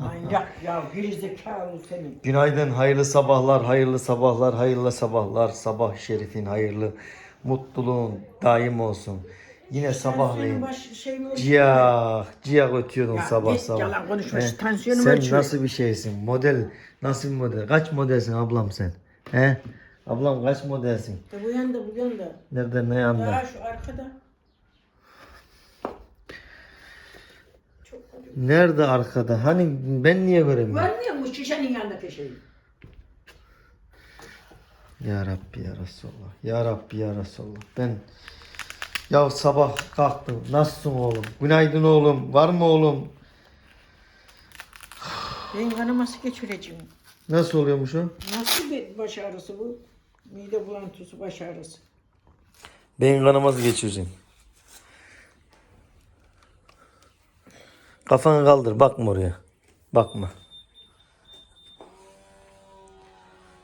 Manyak ya gerizekalı senin. Günaydın, hayırlı sabahlar, hayırlı sabahlar, hayırlı sabahlar. Sabah şerifin hayırlı, mutluluğun daim olsun. Yine sabahleyin ciyak, ciyak ötüyordun Ya sabah git, sabah. yalan konuşma, He? tansiyonum Sen ölçüyor. nasıl bir şeysin? Model, nasıl bir model? Kaç modelsin ablam sen? He? Ablam kaç modelsin? De bu yanda bu yanda. Nerede ne yanda? Daha şu arkada. Çok acı. Nerede arkada? Hani ben niye göremiyorum? Görmüyor musun şişenin yanındaki şeyi? Ya Rabbi ya Resulallah. Ya Rabbi ya Resulallah. Ben ya sabah kalktım. Nasılsın oğlum? Günaydın oğlum. Var mı oğlum? Ben kanaması geçireceğim. Nasıl oluyormuş o? Nasıl bir baş ağrısı bu? Mide bulantısı baş ağrısı. Beyin kanaması geçireceğim. Kafanı kaldır. Bakma oraya. Bakma.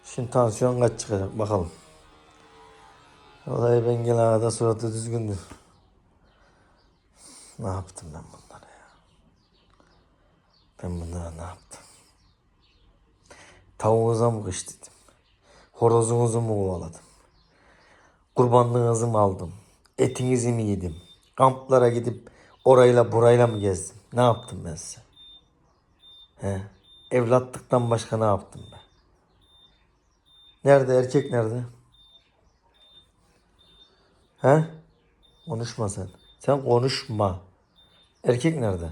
Şimdi tansiyon kaç çıkacak bakalım. Vallahi ben gelen arada suratı düzgündü. Ne yaptım ben bunlara ya? Ben bunlara ne yaptım? Tavuğunuza mı kış dedim? Horozunuzu mu kovaladım? Kurbanlığınızı mı aldım? Etinizi mi yedim? Kamplara gidip orayla burayla mı gezdim? Ne yaptım ben size? He? Evlatlıktan başka ne yaptım ben? Nerede erkek nerede? He? Konuşma sen. Sen konuşma. Erkek nerede?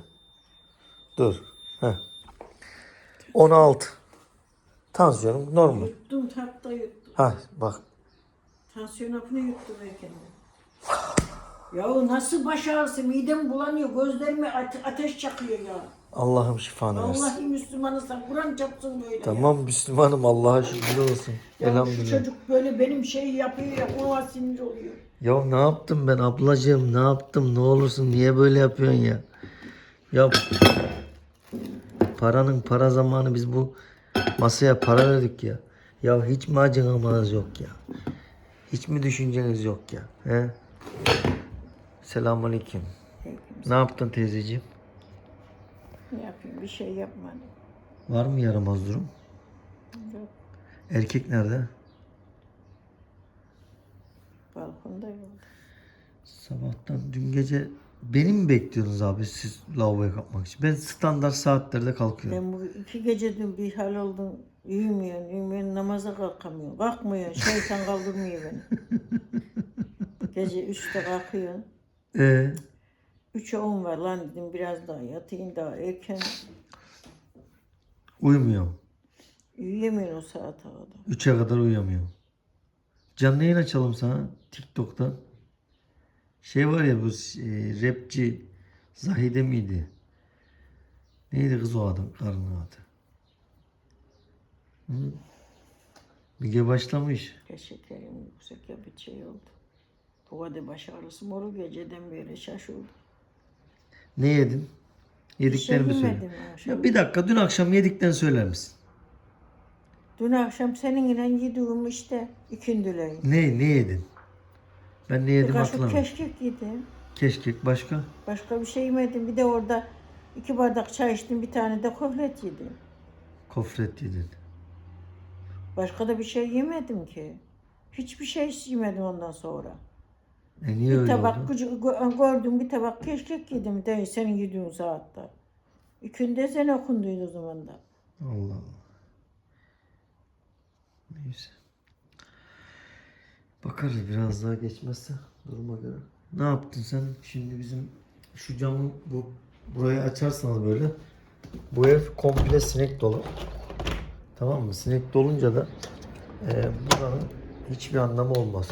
Dur. He. 16. Tansiyonum normal. Yuttum tatlı yuttum. Ha bak Tansiyon hapını yuttum erken. Ya nasıl baş ağrısı? Midem bulanıyor. Gözlerime ate- ateş çakıyor ya. Allah'ım şifanı versin. Vallahi Müslümanısan Kur'an çapsın böyle. Tamam Müslümanım Allah'a şükür olsun. Ya. Ya şu Elhamdülillah. çocuk böyle benim şeyi yapıyor ya. Ona sinir oluyor. Ya ne yaptım ben ablacığım ne yaptım ne olursun niye böyle yapıyorsun ya? Ya paranın para zamanı biz bu masaya para verdik ya. Ya hiç mi acınamanız yok ya? Hiç mi düşünceniz yok ya? He? Selamünaleyküm. Ne yaptın teyzeciğim? ne yapayım? Bir şey yapmadım. Var mı yaramaz durum? Yok. Erkek nerede? Balkonda yok. Sabahtan dün gece beni mi bekliyorsunuz abi siz lavaboya kalkmak için? Ben standart saatlerde kalkıyorum. Ben bu iki gece dün bir hal oldum. Uyumuyorsun, uyumuyorsun, namaza kalkamıyorsun. Kalkmıyorsun, şeytan kaldırmıyor beni. gece üçte kalkıyorsun. Ee, Üçe on var lan dedim biraz daha yatayım daha erken. uyumuyorum. Uyuyamıyorsun o saate kadar. Üçe kadar uyuyamıyorum. Canlı yayın açalım sana TikTok'tan. Şey var ya bu e, rapçi Zahide miydi? Neydi kız o adam? Karının adı. Hı? Müge başlamış. Şekerim yüksek ya bir şey oldu. Bu kadar baş ağrısı moru geceden beri şaşırdım. Ne yedin? Bir şey Yediklerimi söyle. akşam. Ya bir dakika dün akşam yediklerini söyler misin? Dün akşam seninle yediğim işte ikindüleyin. Ne ne yedin? Ben ne yedim hatırlamıyorum. keşkek yedim. Keşkek başka? Başka bir şey yemedim. Bir de orada iki bardak çay içtim. Bir tane de kohlet yedim. Kofret yedin. Başka da bir şey yemedim ki. Hiçbir şey yemedim ondan sonra. E niye Bir öyle tabak oldu? gıcı- gö- gördüm bir tabak keşkek yedim de senin yediğin saatte. İkinde sen okunduydu o zaman da. Allah Allah. Neyse. Bakarız biraz daha geçmezse duruma göre. Ne yaptın sen? Şimdi bizim şu camı bu burayı açarsanız böyle bu ev komple sinek dolu. Tamam mı? Sinek dolunca da e, buranın hiçbir anlamı olmaz.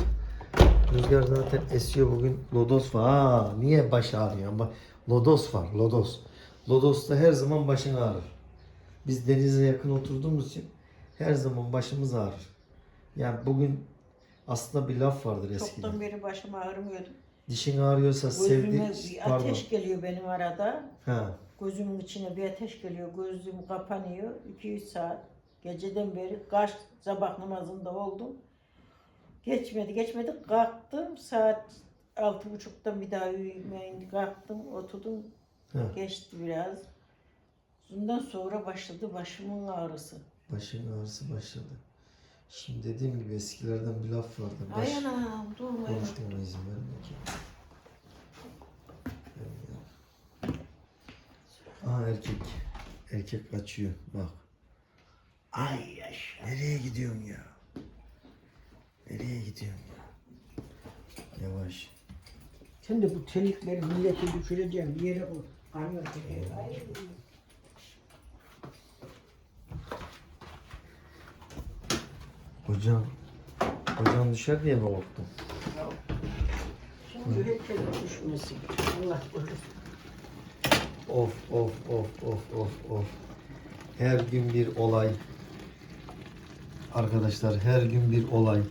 Rüzgar zaten esiyor bugün. Lodos var. Ha, niye baş ağrıyor? Ama lodos var. Lodos. Lodos'ta her zaman başın ağrır. Biz denize yakın oturduğumuz için her zaman başımız ağrır. Yani bugün aslında bir laf vardır eskiden. Çoktan beri başım ağrımıyordu. Dişin ağrıyorsa sevdi Gözüme bir pardon. ateş geliyor benim arada. Ha. Gözümün içine bir ateş geliyor. Gözüm kapanıyor. 2-3 saat. Geceden beri kaç sabah namazında oldum. Geçmedi geçmedi. Kalktım saat altı buçukta bir daha uyumaya kalktım. Oturdum. Ha. Geçti biraz. Bundan sonra başladı başımın ağrısı. Başın ağrısı başladı. Şimdi dediğim gibi eskilerden bir laf vardı. Baş Ay anam durma. konuşmama izin verme ki. Aa erkek. Erkek kaçıyor. Bak. Ay yaşa. Nereye gidiyorsun ya? Nereye gidiyorsun ya? Yavaş. Sen de bu telikleri millete düşüreceğim bir yere teker. Ay. Hocam. Hocam düşer diye mi korktun? Şimdi herkes düşmesin. Allah korusun. Of of of of of of. Her gün bir olay. Arkadaşlar her gün bir olay.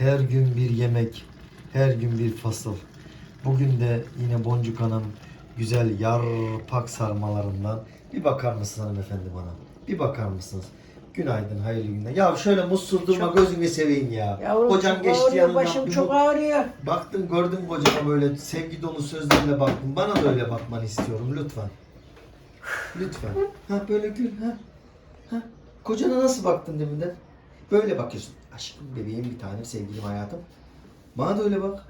Her gün bir yemek. Her gün bir fasıl. Bugün de yine Boncuk Hanım güzel yarpak sarmalarından bir bakar mısınız hanımefendi bana? Bir bakar mısınız? Günaydın, hayırlı günler. Ya şöyle mutsuz durma Çok- gözünü seveyim ya. Yavrum çok geçti ağrıyor, yanından. başım bir çok ağrıyor. Baktın gördün kocana böyle sevgi dolu sözlerle baktın. Bana da öyle bakmanı istiyorum lütfen. Lütfen. Ha böyle gül ha. Ha. Kocana nasıl baktın deminden? Böyle bakıyorsun. Aşkım bebeğim bir tanem sevgilim hayatım. Bana da öyle bak.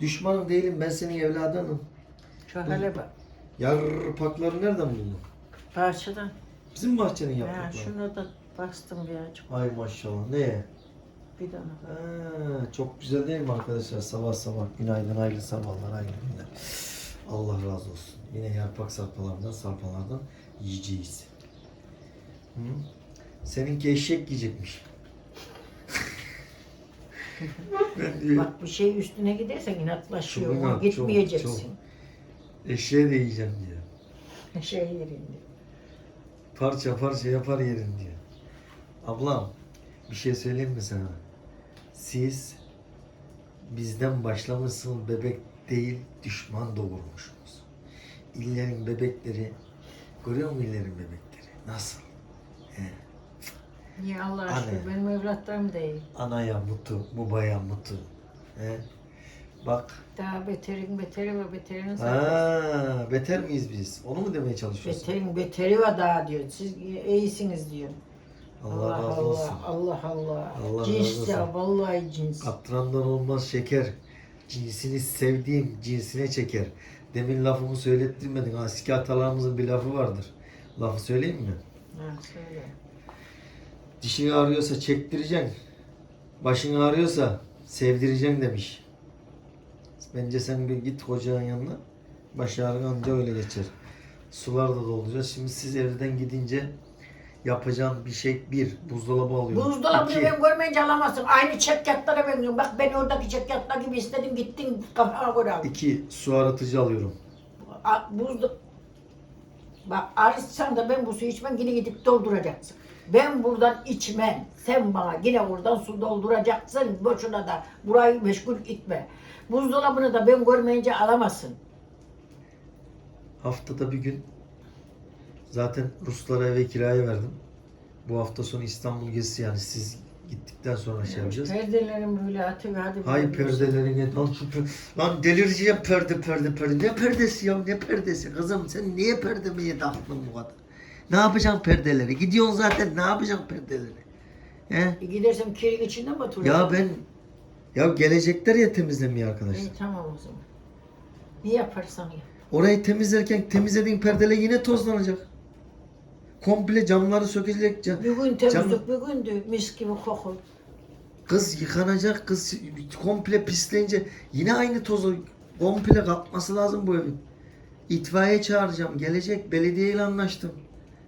Düşmanım değilim ben senin evladınım. Şu hale bak. Yarpakları nereden buldun? Bahçeden. Bizim bahçenin Ya yaprakları. şunu da bastım birazcık. Ay maşallah. Ne? Bir tane. Ha, çok güzel değil mi arkadaşlar? Sabah sabah günaydın, hayırlı sabahlar, hayırlı günler. Allah razı olsun. Yine yarpak sarpalardan, sarpalardan yiyeceğiz. Hı? Seninki eşek yiyecekmiş. ben diyor, Bak bir şey üstüne gidersen inatlaşıyor. Çok Ona inat, gitmeyeceksin. çok, eşeğe de yiyeceğim diyor. Şey yerinde. Parça parça yapar yerin diyor. Ablam bir şey söyleyeyim mi sana? Siz bizden başlamışsınız bebek değil düşman doğurmuşsunuz. İllerin bebekleri görüyor musun illerin bebekleri? Nasıl? He. Niye Allah Anne. aşkına benim evlatlarım değil. Anaya mutu, babaya mutu. He. Bak. Daha beterin beteri ve beterin zaten. Ha, beter miyiz biz? Onu mu demeye çalışıyorsun? Beterin beteri var daha diyor. Siz iyisiniz diyor. Allah, razı olsun. Allah Allah. Allah razı cins ya olsun. vallahi cins. Katrandan olmaz şeker. Cinsini sevdiğim cinsine çeker. Demin lafımı söylettirmedin. Aski atalarımızın bir lafı vardır. Lafı söyleyeyim mi? Ha söyle. Dişin ağrıyorsa çektireceksin. Başın ağrıyorsa sevdireceksin demiş. Bence sen bir git hocanın yanına. Baş ağrın anca öyle geçer. Sular da dolduracağız. Şimdi siz evden gidince yapacağım bir şey bir buzdolabı alıyorum. Buzdolabını İki, ben görmeyince alamazsın. Aynı çekyatlara benziyorum. Bak ben oradaki çekyatlar gibi istedim gittin kafana göre al. iki su aratıcı alıyorum. A-. Bak arışsan da ben bu suyu içmem yine gidip dolduracaksın. Ben buradan içmem. Sen bana yine oradan su dolduracaksın. Boşuna da burayı meşgul etme. Buzdolabını da ben görmeyince alamazsın. Haftada bir gün zaten Ruslara eve kiraya verdim. Bu hafta sonu İstanbul gezisi yani siz gittikten sonra şey yapacağız. Perdelerim böyle atıyor hadi. Hay böyle diyorsun. perdelerine lan şu per- lan delireceğim perde perde perde. Ne perdesi ya ne perdesi kızım sen niye perdemeye taktın bu kadar? Ne yapacaksın perdeleri? Gidiyorsun zaten ne yapacaksın perdeleri? He? E gidersem kirin içinden mi oturuyor? Ya ben ya gelecekler ya temizlemeye arkadaşlar. İyi tamam o zaman. Ne yaparsan ya. Orayı temizlerken temizlediğin perdeler yine tozlanacak. Komple camları sökecek. Cam, Bir gün Cam- temizlik, bir gün de mis gibi koku. Kız yıkanacak, kız komple pisleyince yine aynı tozu komple kapması lazım bu evin. İtfaiye çağıracağım. Gelecek. Belediyeyle anlaştım.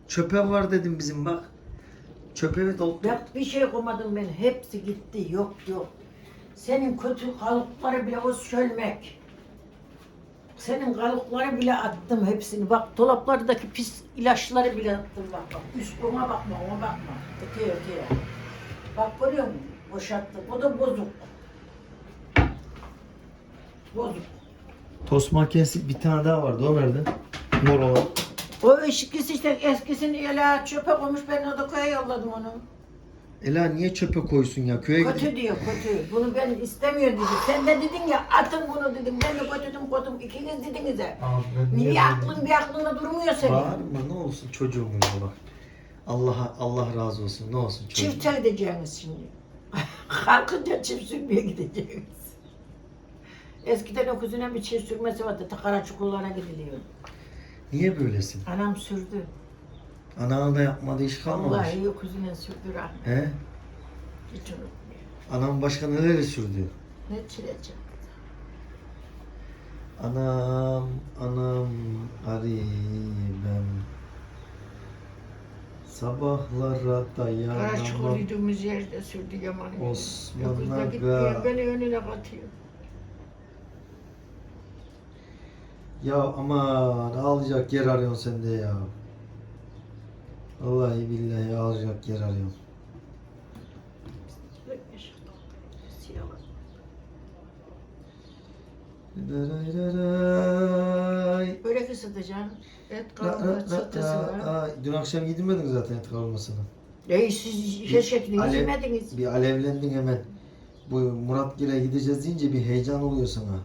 Çöpe var dedim bizim bak. Çöpe doldu. Bak bir şey koymadım ben. Hepsi gitti. Yok yok. Senin kötü kalıpları bile o sölmek. Senin kalıpları bile attım hepsini. Bak dolaplardaki pis ilaçları bile attım bak bak. Üst ona bakma ona bakma. Öteye öteye. Bak görüyor musun? Boşalttım. O da bozuk. Bozuk. Tost makinesi bir tane daha vardı. O nerede? Mor olan. O eskisi işte eskisini ele çöpe koymuş ben o da köye yolladım onu. Ela niye çöpe koysun ya? Köye gidip Kötü diyor kötü. Bunu ben istemiyorum dedi. Sen de dedin ya atın bunu dedim. Ben de götürdüm koydum. İkiniz dediniz ya. Abi ben Niye niye aklın bir aklında durmuyor senin? Bağırma ne olsun çocuğum ya bak. Allah Allah razı olsun ne olsun çocuğum. Çift edeceğiniz şimdi. Kalkınca çift sürmeye gideceğiniz. Eskiden o kuzuna bir çift sürmesi vardı. Ta Karaçukurlara gidiliyor. Niye böylesin? Anam sürdü. Anana da yapmadığı iş kalmamış. Vallahi o kuzuna sürdü rahmet. He? Hiç unutmuyor. Anam başka neleri sürdü? Ne çilece. Anam, anam garibem. Sabahlara dayanamam. Karaçukur'uyduğumuz yerde sürdü yaman. Osman Yokuzda Aga. gitmiyor. Beni önüne katıyor. Ya aman alacak yer arıyorsun sen de ya. Vallahi billahi alacak yer arıyorsun. Börek ısıtacağım. Et Ra- ra- kavurma ra- satısı ra- var. Aa, Dün akşam gidemedin zaten et kavurmasına. Ey siz hiç şeklini yemediniz. Bir alevlendin hemen. Bu Muratgil'e gideceğiz deyince bir heyecan oluyor sana.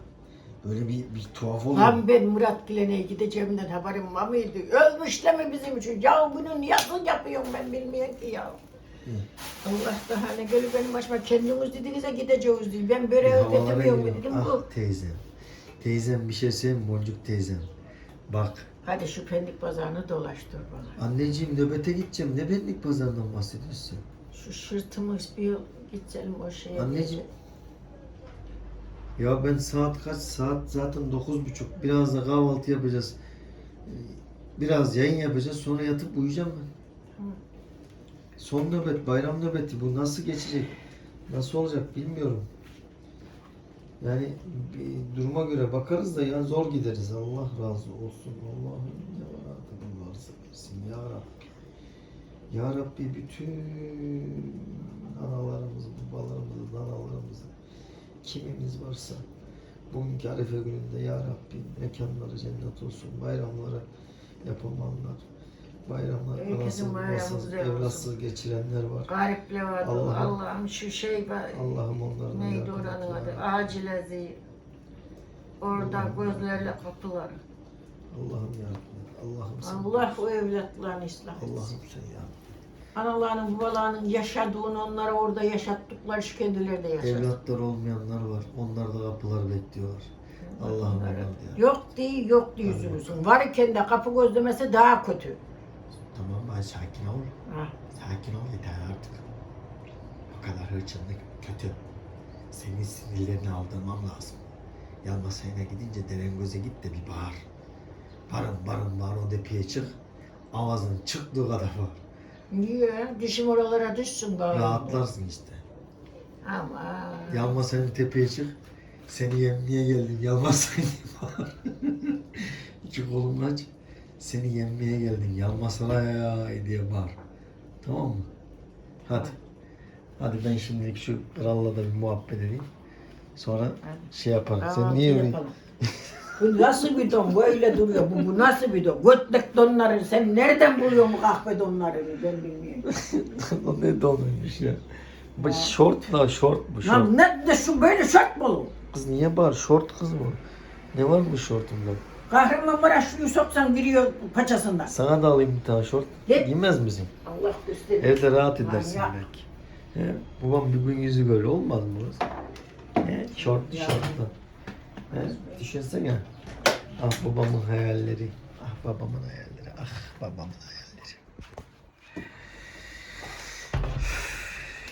Böyle bir, bir tuhaf oluyor. Lan ben Murat Gülen'e gideceğimden haberim var mıydı? Ölmüş de mi bizim için? Ya bunu nasıl yapıyorum ben bilmiyorum ki ya. Hı. Allah daha ne gelir benim başıma kendiniz dediniz ya gideceğiz diye. Ben havalara ödetemiyorum dedim Ah bu. teyzem. Teyzem bir şey söyleyeyim? Boncuk teyzem. Bak Hadi şu pendik pazarını dolaştır bana. anneciğim nöbete gideceğim. Ne benlik pazardan bahsediyorsun? Şu sırtımı bir gideceğim o şeye. Anneciğim. Ya ben saat kaç? Saat zaten dokuz buçuk. Biraz da kahvaltı yapacağız. Biraz yayın yapacağız. Sonra yatıp uyuyacağım ben. Son nöbet, bayram nöbeti. Bu nasıl geçecek? Nasıl olacak bilmiyorum. Yani duruma göre bakarız da yani zor gideriz. Allah razı olsun. Allah'ım ne var varsa versin ya Rabbi. Ya Rabbi bütün analarımızı, babalarımızı, danalarımızı kimimiz varsa bugünkü Arefe gününde Ya Rabbi mekanları cennet olsun. Bayramları yapamayanlar, bayramlar Herkesin anasız babasız, evlatsız geçirenler var. Garipler vardı. Allah'ım. Allah'ım şu şey var. Allah'ım onların Neydi oranın adı? Acilezi. Orada Allah'ım. gözlerle kapılar. Allah'ım et. Allah'ım sen. Allah o evlatlarını ıslah etsin. Allah'ım sen ya. Analarının, babalarının yaşadığını onlara orada yaşattıkları şu kendileri de yaşadı. Evlatlar olmayanlar var. Onlar da kapılar bekliyorlar. Allah'ım ya. Yok değil, yok değil üzülürsün. Varken de kapı gözlemesi daha kötü. Tamam ben sakin ol. Ha. Sakin ol yeter artık. Bu kadar hırçınlık kötü. Senin sinirlerini aldırmam lazım. Yan masaya gidince Derengöz'e git de bir bağır. Barın barın bağır o depiye çık. Avazın çıktığı kadar bağır. Niye? Dişim oralara düşsün galiba. Rahatlarsın işte. Ama. Yan masanın tepeye çık. Seni yemliğe geldim. Yan masaya bağır. İki kolunu aç. Seni yemmeye geldim. Yan masaya diye bağır. Tamam mı? Hadi. Hadi ben şimdilik şu kralla da bir muhabbet edeyim. Sonra şey yaparım. Sen niye öyle? Bu nasıl bir don? Böyle duruyor. Bu, bu nasıl bir don? Götlek donları. Sen nereden buluyorsun bu kahve donlarını? Ben bilmiyorum. o ne donuymuş ya. Bu şort da şort bu şort. Lan ne de şu böyle şart mı olur? Kız niye bağır? Şort kız bu. Ne var bu şortunda? Kahramanmaraşlı'yı soksan giriyor paçasından. Sana da alayım bir tane şort. Git. Giymez misin? Allah gösterir. Evde rahat edersin Manyak. belki. He, babam bir gün yüzü böyle olmaz mı? He, şort tişörtle. He, düşünsene. Ah babamın hayalleri. Ah babamın hayalleri. Ah babamın hayalleri.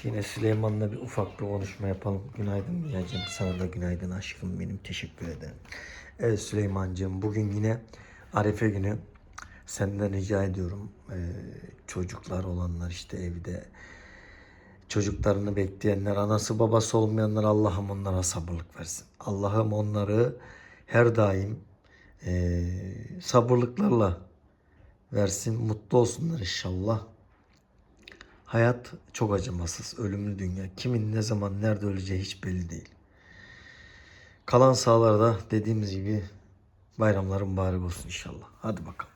Yine Süleyman'la bir ufak bir konuşma yapalım. Günaydın Dünyacığım. Sana da günaydın aşkım benim. Teşekkür ederim. Evet Süleyman'cığım bugün yine Arefe günü. Senden rica ediyorum. Ee, çocuklar olanlar işte evde çocuklarını bekleyenler, anası babası olmayanlar Allah'ım onlara sabırlık versin. Allah'ım onları her daim eee, sabırlıklarla versin. Mutlu olsunlar inşallah. Hayat çok acımasız, ölümlü dünya. Kimin ne zaman nerede öleceği hiç belli değil. Kalan sahalarda dediğimiz gibi bayramların mübarek olsun inşallah. Hadi bakalım.